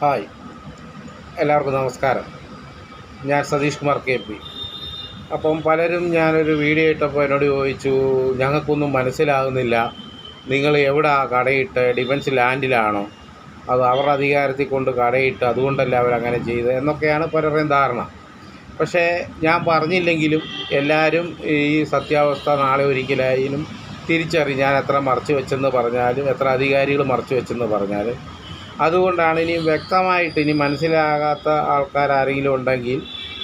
Hi. എല്ലാവർക്കും നമസ്കാരം. ഞാൻ സതീഷ് കുമാർ കെ പി. അപ്പം പലരും ഞാനൊരു വീഡിയോ ഇട്ടപ്പോൾ എന്നോട് ചോദിച്ചു ഞങ്ങൾക്കൊന്നും മനസ്സിലാകുന്നില്ല. നിങ്ങൾ എവിടെ കടയിട്ട്? ഡിഫൻസ് ലാൻഡിലാണോ? അത് അവരുടെ അധികാരത്തിൽ കൊണ്ട് കടയിട്ട് അതുകൊണ്ടല്ല അവരങ്ങനെ ചെയ്തത്? എന്നൊക്കെയാണ് പലരുടെയും ധാരണ. പക്ഷേ ഞാൻ പറഞ്ഞില്ലെങ്കിലും എല്ലാവരും ഈ സത്യാവസ്ഥ നാളെ ഒരിക്കലായാലും തിരിച്ചറിയും ഞാൻ എത്ര മറച്ചു വെച്ചെന്ന് പറഞ്ഞാലും എത്ര അധികാരികൾ മറച്ചു വെച്ചെന്ന് പറഞ്ഞാലും അതുകൊണ്ടാണ് ഇനി വ്യക്തമായിട്ട് ഇനി മനസ്സിലാകാത്ത ആൾക്കാർ ആരെങ്കിലും ഉണ്ടെങ്കിൽ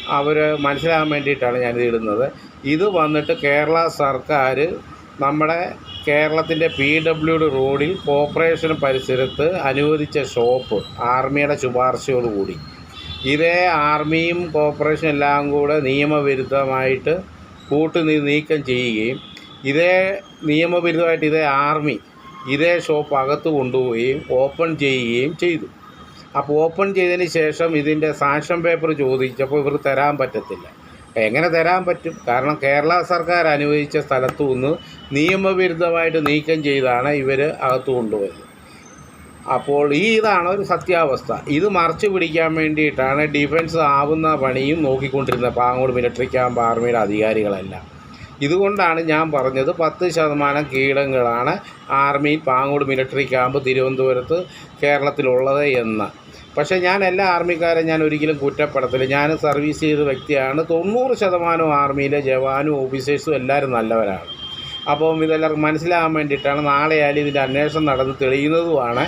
അവർ മനസ്സിലാകാൻ വേണ്ടിയിട്ടാണ് ഞാനിത് ഇടുന്നത്. ഇത് വന്നിട്ട് കേരള സർക്കാർ നമ്മുടെ കേരളത്തിന്റെ പി ഡബ്ല്യുഡി റോഡിൽ കോർപ്പറേഷൻ പരിസരത്ത് അനുവദിച്ച ഷോപ്പ് ആർമിയുടെ ശുപാർശയോടുകൂടി ഇതേ ആർമിയും കോർപ്പറേഷനും എല്ലാം കൂടെ നിയമവിരുദ്ധമായിട്ട് കൂട്ടുനീ നീക്കം ചെയ്യുകയും ഇതേ നിയമവിരുദ്ധമായിട്ട് ഇതേ ആർമി ഇതേ ഷോപ്പ് അകത്ത് കൊണ്ടുപോവുകയും ഓപ്പൺ ചെയ്യുകയും ചെയ്തു. അപ്പോൾ ഓപ്പൺ ചെയ്തതിന് ശേഷം ഇതിന്റെ സാങ്ഷൻ പേപ്പർ ചോദിച്ചപ്പോൾ ഇവർ തരാൻ പറ്റത്തില്ല. എങ്ങനെ തരാൻ പറ്റും? കാരണം കേരള സർക്കാർ അനുവദിച്ച സ്ഥലത്തു നിന്ന് നിയമവിരുദ്ധമായിട്ട് നീക്കം ചെയ്താണ് ഇവർ അകത്ത് കൊണ്ടുപോയത്. അപ്പോൾ ഈ ഇതാണ് ഒരു സത്യാവസ്ഥ. ഇത് മറച്ചു പിടിക്കാൻ വേണ്ടിയിട്ടാണ് ഡിഫൻസ് ആവുന്ന പണിയും നോക്കിക്കൊണ്ടിരുന്നത്. പാങ്ങോട് മിലിറ്ററി ക്യാമ്പ് ആർമിയുടെ അധികാരികളെല്ലാം. ഇതുകൊണ്ടാണ് ഞാൻ പറഞ്ഞത് പത്ത് ശതമാനം കീടങ്ങളാണ് ആർമി പാങ്ങോട് മിലിറ്ററി ക്യാമ്പ് തിരുവനന്തപുരത്ത് കേരളത്തിലുള്ളത് എന്ന്. പക്ഷേ ഞാൻ എല്ലാ ആർമിക്കാരെ ഞാൻ ഒരിക്കലും കുറ്റപ്പെടുത്തില്ല. ഞാൻ സർവീസ് ചെയ്ത വ്യക്തിയാണ്. തൊണ്ണൂറ് ശതമാനം ആർമിയിലെ ജവാനും ഓഫീസേഴ്സും എല്ലാവരും നല്ലവരാണ്. അപ്പം ഇതെല്ലാവർക്കും മനസ്സിലാകാൻ വേണ്ടിയിട്ടാണ് നാളെ ആയാലും ഇതിന്റെ അന്വേഷണം നടന്ന് തെളിയുന്നതുമാണ്.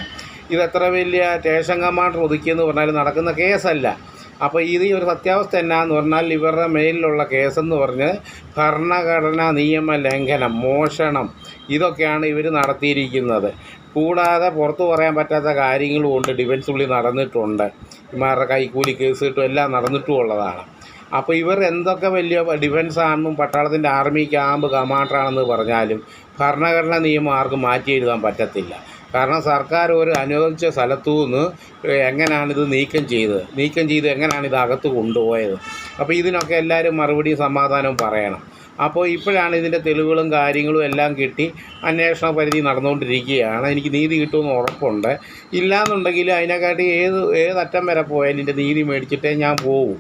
ഇതെത്ര വലിയ സ്റ്റേഷൻ കമാൻഡർ ഒതുക്കിയെന്ന് പറഞ്ഞാൽ നടക്കുന്ന കേസല്ല. അപ്പോൾ ഇത് ഈ ഒരു സത്യാവസ്ഥ എന്നാന്ന് പറഞ്ഞാൽ ഇവരുടെ മേലിലുള്ള കേസെന്ന് പറഞ്ഞ് ഭരണഘടനാ നിയമ ലംഘനം മോഷണം ഇതൊക്കെയാണ് ഇവർ നടത്തിയിരിക്കുന്നത്. കൂടാതെ പുറത്തു പറയാൻ പറ്റാത്ത കാര്യങ്ങളും ഉണ്ട് ഡിഫൻസ് ഉള്ളിൽ നടന്നിട്ടുണ്ട്. ഇമാരുടെ കൈക്കൂലി കേസ് കിട്ടും എല്ലാം നടന്നിട്ടും ഉള്ളതാണ്. അപ്പോൾ ഇവർ എന്തൊക്കെ വലിയ ഡിഫൻസ് ആണെന്നും പട്ടാളത്തിന്റെ ആർമി ക്യാമ്പ് കമാൻഡറാണെന്ന് പറഞ്ഞാലും ഭരണഘടനാ നിയമം ആർക്കും മാറ്റി എഴുതാൻ പറ്റത്തില്ല. കാരണം സർക്കാർ ഒരു അനുവദിച്ച സ്ഥലത്തു നിന്ന് എങ്ങനെയാണിത് നീക്കം ചെയ്തത്? നീക്കം ചെയ്ത് എങ്ങനെയാണ് ഇത് അകത്ത് കൊണ്ടുപോയത്? അപ്പോൾ ഇതിനൊക്കെ എല്ലാവരും മറുപടി സമാധാനവും പറയണം. അപ്പോൾ ഇപ്പോഴാണ് ഇതിന്റെ തെളിവുകളും കാര്യങ്ങളും എല്ലാം കിട്ടി അന്വേഷണ പരിധി നടന്നുകൊണ്ടിരിക്കുകയാണ്. എനിക്ക് നീതി കിട്ടുമെന്ന് ഉറപ്പുണ്ട്. ഇല്ലയെന്നുണ്ടെങ്കിൽ അതിനെക്കാട്ടി ഏത് ഏതറ്റം വരെ പോയാലും എന്റെ നീതി മേടിച്ചിട്ടേ ഞാൻ പോകും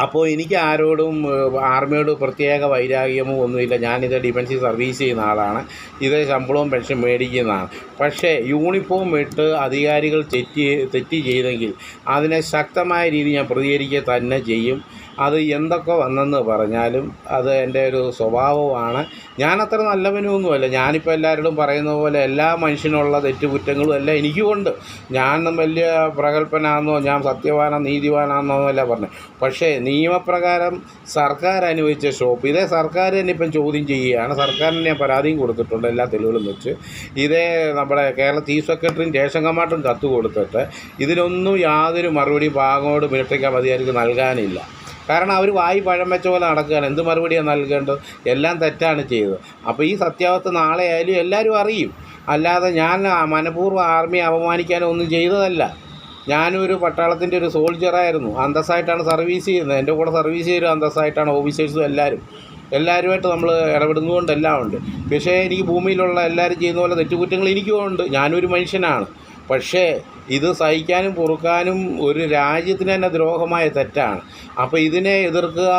അപ്പോൾ എനിക്ക് ആരോടും ആർമിയോട് പ്രത്യേക വൈരാഗ്യമോ ഒന്നുമില്ല. ഞാനിത് ഡിഫൻസിൽ സർവീസ് ചെയ്യുന്ന ആളാണ്. ഇത് ശമ്പളവും പെൻഷൻ മേടിക്കുന്നതാണ്. പക്ഷേ യൂണിഫോം ഇട്ട് അധികാരികൾ തെറ്റി തെറ്റി ചെയ്തെങ്കിൽ അതിനെ ശക്തമായ രീതിയിൽ ഞാൻ പ്രതികരിക്കുക തന്നെ ചെയ്യും. അത് എന്തൊക്കെ വന്നെന്ന് പറഞ്ഞാലും അത് എന്റെ ഒരു സ്വഭാവമാണ് ഞാനത്ര നല്ലവനുമൊന്നുമല്ല. ഞാനിപ്പോൾ എല്ലാവരോടും പറയുന്ന പോലെ എല്ലാ മനുഷ്യനുള്ള തെറ്റുകുറ്റങ്ങളും എല്ലാം എനിക്കുമുണ്ട്. ഞാൻ വലിയ പ്രഗത്ഭനാണെന്നോ ഞാൻ സത്യവാനോ നീതിവാനാണെന്നോ അല്ല പറഞ്ഞു. പക്ഷേ നിയമപ്രകാരം സർക്കാർ അനുവദിച്ച ഷോപ്പ് ഇതേ സർക്കാർ തന്നെ ഇപ്പം ചോദ്യം ചെയ്യുകയാണ്. സർക്കാരിന് ഞാൻ പരാതിയും കൊടുത്തിട്ടുണ്ട് എല്ലാ തെളിവുകളും വെച്ച്. ഇതേ നമ്മുടെ കേരള ചീഫ് സെക്രട്ടറിയും ജയശങ്കമാട്ടും കത്ത് കൊടുത്തിട്ട് ഇതിനൊന്നും യാതൊരു മറുപടി മിലിറ്ററി ക്യാമ്പ് അധികാരിക്ക് നൽകാനില്ല. കാരണം അവർ വായി പഴം വെച്ച പോലെ നടക്കുകയാണ്. എന്ത് മറുപടിയാണ് നൽകേണ്ടത്? എല്ലാം തെറ്റാണ് ചെയ്തത്. അപ്പോൾ ഈ സത്യാവസ്ഥ നാളെ ആയാലും എല്ലാവരും അറിയും. അല്ലാതെ ഞാൻ മനഃപൂർവം ആർമിയെ അപമാനിക്കാനോ ഒന്നും ചെയ്തതല്ല. ഒരു പട്ടാളത്തിന്റെ ഒരു സോൾജറായിരുന്നു അന്തസ്സായിട്ടാണ് സർവീസ് ചെയ്യുന്നത്. എന്റെ കൂടെ സർവീസ് ചെയ്തൊരു അന്തസ്സായിട്ടാണ് ഓഫീസേഴ്സും എല്ലാവരും. എല്ലാവരുമായിട്ട് നമ്മൾ ഇടപെടുന്നതുകൊണ്ട് എല്ലാം ഉണ്ട് പക്ഷേ എനിക്ക് ഭൂമിയിലുള്ള എല്ലാവരും ചെയ്യുന്ന പോലെ തെറ്റുകുറ്റങ്ങൾ എനിക്കും ഉണ്ട്. ഞാനൊരു മനുഷ്യനാണ്. പക്ഷേ ഇത് സഹിക്കാനും പൊറുക്കാനും ഒരു രാജ്യത്തിന് തന്നെ ദ്രോഹമായ തെറ്റാണ്. അപ്പോൾ ഇതിനെ എതിർക്കുക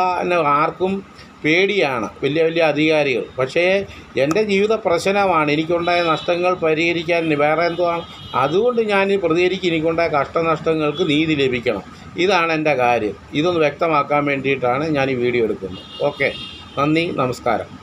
ആർക്കും പേടിയാണ് വലിയ വലിയ അധികാരികൾ. പക്ഷേ എന്റെ ജീവിത പ്രശ്നമാണ്. എനിക്കുണ്ടായ നഷ്ടങ്ങൾ പരിഹരിക്കാൻ വേറെ എന്തുവാണ്? അതുകൊണ്ട് ഞാൻ പ്രതികരിക്കും. എനിക്കുണ്ടായ കഷ്ടനഷ്ടങ്ങൾക്ക് നീതി ലഭിക്കണം. ഇതാണ് എന്റെ കാര്യം. ഇതൊന്ന് വ്യക്തമാക്കാൻ വേണ്ടിയിട്ടാണ് ഞാൻ ഈ വീഡിയോ എടുക്കുന്നത്. ഓക്കെ. നന്ദി. നമസ്കാരം.